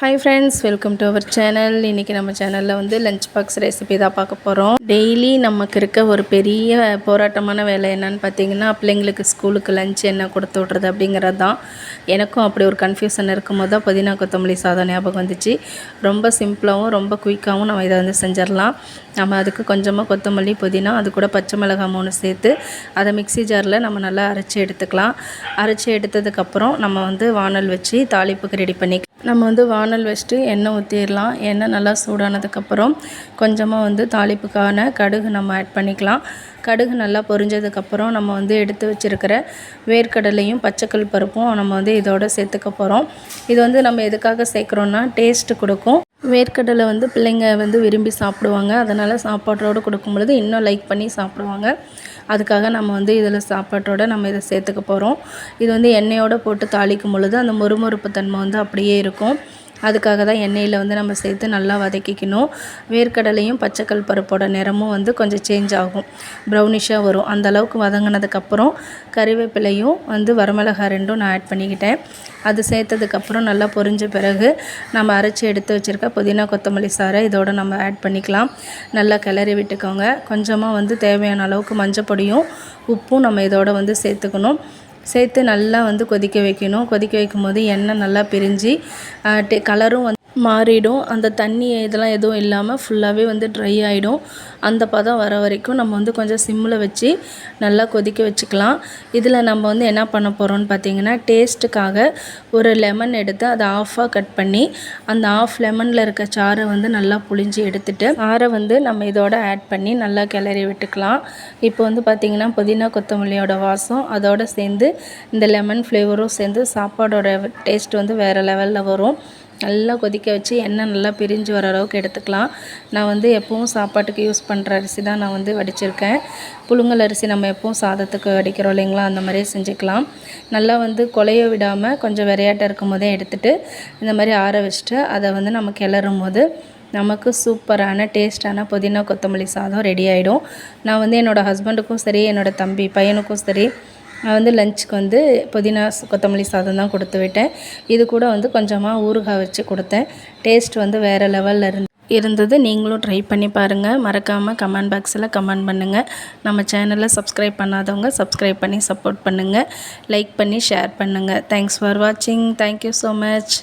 Hi friends welcome to our channel இன்றைக்கி நம்ம சேனலில் வந்து லஞ்ச் பாக்ஸ் ரெசிபி தான் பார்க்க போகிறோம் டெய்லி நமக்கு இருக்க ஒரு பெரிய போராட்டமான வேலை என்னன்னு பார்த்தீங்கன்னா பிள்ளைங்களுக்கு ஸ்கூலுக்கு லஞ்ச் என்ன கொடுத்து விட்றது அப்படிங்கிறது தான் எனக்கும் அப்படி ஒரு கன்ஃபியூஷன் இருக்கும்போது தான் புதினா கொத்தமல்லி சாதம் ஞாபகம் வந்துச்சு. ரொம்ப சிம்பிளாகவும் ரொம்ப குயிக்காகவும் நம்ம இதை வந்து செஞ்சிடலாம். நம்ம அதுக்கு கொஞ்சமாக கொத்தமல்லி புதினா அது கூட பச்சை மிளகாய் மூணு சேர்த்து அதை மிக்ஸி ஜாரில் நம்ம நல்லா அரைச்சி எடுத்துக்கலாம். அரைச்சி எடுத்ததுக்கப்புறம் நம்ம வந்து வானல் வச்சு தாளிப்புக்கு ரெடி பண்ணி நம்ம வந்து வானல் வச்சுட்டு எண்ணெய் ஊற்றிடலாம் எண்ணெய் நல்லா சூடானதுக்கப்புறம் கொஞ்சமாக வந்து தாளிப்புக்கான கடுகு நம்ம ஆட் பண்ணிக்கலாம். கடுகு நல்லா பொரிஞ்சதுக்கப்புறம் நம்ம வந்து எடுத்து வச்சுருக்கிற வேர்க்கடலையும் பச்சைக்கல் பருப்பும் நம்ம வந்து இதோட சேர்த்துக்க போகிறோம் இது வந்து நம்ம எதுக்காக சேர்க்குறோன்னா டேஸ்ட்டு கொடுக்கும். வேர்க்கடலை வந்து பிள்ளைங்க வந்து விரும்பி சாப்பிடுவாங்க. அதனால் சாப்பாட்டோடு கொடுக்கும் பொழுது இன்னும் லைக் பண்ணி சாப்பிடுவாங்க. அதுக்காக நம்ம வந்து இதில் சாப்பாட்டோட நம்ம இதை சேர்த்துக்க போகிறோம் இது வந்து எண்ணெயோடு போட்டு தாளிக்கும் பொழுது அந்த மொறுமொறுப்பு தன்மை வந்து அப்படியே இருக்கும். அதுக்காக தான் எண்ணெயில் வந்து நம்ம சேர்த்து நல்லா வதக்கிக்கணும். வேர்க்கடலையும் பச்சைக்கல் பருப்போட நிறமும் வந்து கொஞ்சம் சேஞ்ச் ஆகும். ப்ரௌனிஷாக வரும். அந்த அளவுக்கு வதங்கினதுக்கப்புறம் கறிவேப்பிலையும் வந்து வரமிளகாய் ரெண்டும் நான் ஆட் பண்ணிக்கிட்டேன். அது சேர்த்ததுக்கப்புறம் நல்லா பொரிஞ்ச பிறகு நம்ம அரைச்சி எடுத்து வச்சுருக்க புதினா கொத்தமல்லி சாறை இதோடு நம்ம ஆட் பண்ணிக்கலாம். நல்லா கிளறி விட்டுக்கோங்க. கொஞ்சமாக வந்து தேவையான அளவுக்கு மஞ்சள் பொடியும் உப்பும் நம்ம இதோட வந்து சேர்த்துக்கணும். சேர்த்து நல்லா வந்து கொதிக்க வைக்கணும். கொதிக்க வைக்கும் போது எண்ணெய் நல்லா பிரிஞ்சு கலரும் வந்து மாறிடும். அந்த தண்ணி இதெல்லாம் எதுவும் இல்லாமல் ஃபுல்லாகவே வந்து ட்ரை ஆகிடும் அந்த பதம் வர வரைக்கும் நம்ம வந்து கொஞ்சம் சிம்மில் வச்சு நல்லா கொதிக்க வச்சுக்கலாம். இதில் நம்ம வந்து என்ன பண்ண போகிறோம்னு பார்த்தீங்கன்னா டேஸ்ட்டுக்காக ஒரு லெமன் எடுத்து அதை ஆஃபாக கட் பண்ணி அந்த ஆஃப் லெமனில் இருக்க சாறை வந்து நல்லா புழிஞ்சு எடுத்துட்டு சாறை வந்து நம்ம இதோட ஆட் பண்ணி நல்லா கிளறி விட்டுக்கலாம். இப்போ வந்து பார்த்திங்கன்னா புதினா கொத்தமல்லியோட வாசம் அதோடு சேர்ந்து இந்த லெமன் ஃப்ளேவரும் சேர்ந்து சாப்பாடோட டேஸ்ட் வந்து வேறு லெவலில் வரும். நல்லா கொதிக்க வச்சு எண்ணெய் நல்லா பிரிஞ்சு வர அளவுக்கு எடுத்துக்கலாம். நான் வந்து எப்போவும் சாப்பாட்டுக்கு யூஸ் பண்ணுற அரிசி தான் நான் வந்து வடிச்சிருக்கேன். புழுங்கல் அரிசி நம்ம எப்போவும் சாதத்துக்கு வடிக்கிறோம் இல்லைங்களா? அந்த மாதிரியே செஞ்சுக்கலாம். நல்லா வந்து கொலைய விடாமல் கொஞ்சம் விரையாட்டம் இருக்கும் போதே எடுத்துகிட்டு இந்த மாதிரி ஆற வச்சுட்டு அதை வந்து நம்ம கிளறும் போது நமக்கு சூப்பரான டேஸ்டான புதினா கொத்தமல்லி சாதம் ரெடி ஆகிடும் நான் வந்து என்னோடய ஹஸ்பண்டுக்கும் சரி என்னோடய தம்பி பையனுக்கும் சரி நான் வந்து லஞ்சுக்கு வந்து புதினா கொத்தமல்லி சாதம் தான் கொடுத்து விட்டேன். இது கூட வந்து கொஞ்சமாக ஊறுகாய் வச்சு கொடுத்தேன். டேஸ்ட் வந்து வேறு லெவலில் இருந்து இருந்தது. நீங்களும் ட்ரை பண்ணி பாருங்கள் மறக்காமல் கமெண்ட் பாக்ஸில் கமெண்ட் பண்ணுங்கள் நம்ம சேனலில் சப்ஸ்கிரைப் பண்ணாதவங்க சப்ஸ்கிரைப் பண்ணி சப்போர்ட் பண்ணுங்கள் லைக் பண்ணி ஷேர் பண்ணுங்கள் தேங்க்ஸ் ஃபார் வாட்சிங் தேங்க்யூ ஸோ மச்